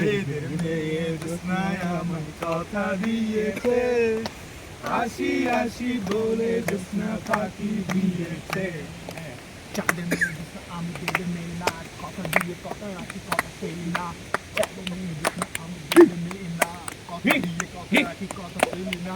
বেদের মেয়ে জোৎস্নায় আমার কথা দিয়েছে আসি আসি বলে জোৎস্না পাখি দিয়েছে চাঁদের মেয়ে জোৎস্না আমি বেদের মেয়ে না কথা দিয়ে কথা রাখি কথা ফেলি না চাঁদের মেয়ে জোৎস্না আমি বেদের মেয়ে না কথা দিয়ে কথা রাখি কথা ফেলি না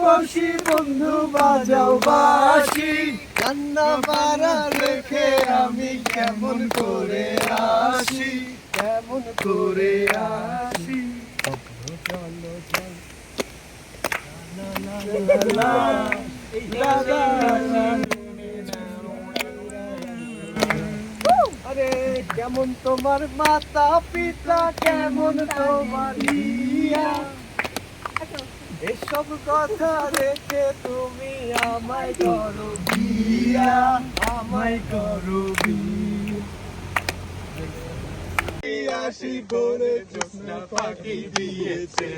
বসি বন্ধু বাজাও বাসি কান্না পাড়া রেখে আমি কেমন করে আসি? কেমন করে আসি? চলো আরে, কেমন তোমার মাতা পিতা কেমন তোমার এসব কথা রেখে তুমি আমায় করো বিয়া আমায় করো বলে পাখি দিয়েছে।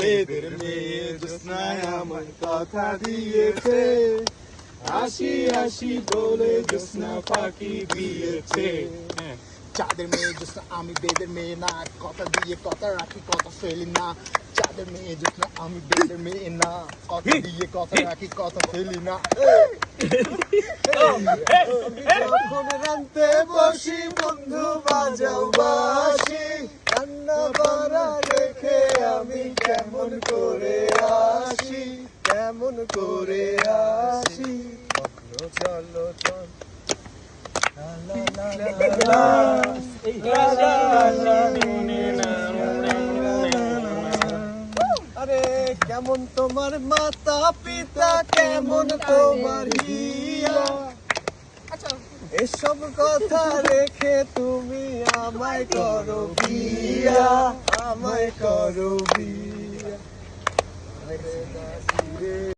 বেদের মেয়ে জোৎস্নায় আমার কথা দিয়েছে। আসি আসি বলে জোৎস্না পাখি দিয়েছে। চাঁদের মেয়ে জোৎস্না আমি বেদের মেয়ে না। কথা দিয়ে কথা রাখি কথা ফেলি না। চাঁদের মেয়ে জোৎস্না আমি বেদের মেয়ে না। কথা দিয়ে কথা রাখি কথা ফেলি না। যখন রানতে বসি বন্ধু বাজাও বাসি। রান্না বাড়া রেখে আমি কেমন করে আসি কেমন করে আসি। চলো চলো। আরে কেমন তোমার মাতা পিতা কেমন তোমার আচ্ছা। এসব কথা রেখে তুমি আমায় করো বিয়া আমায় করো বিয়া।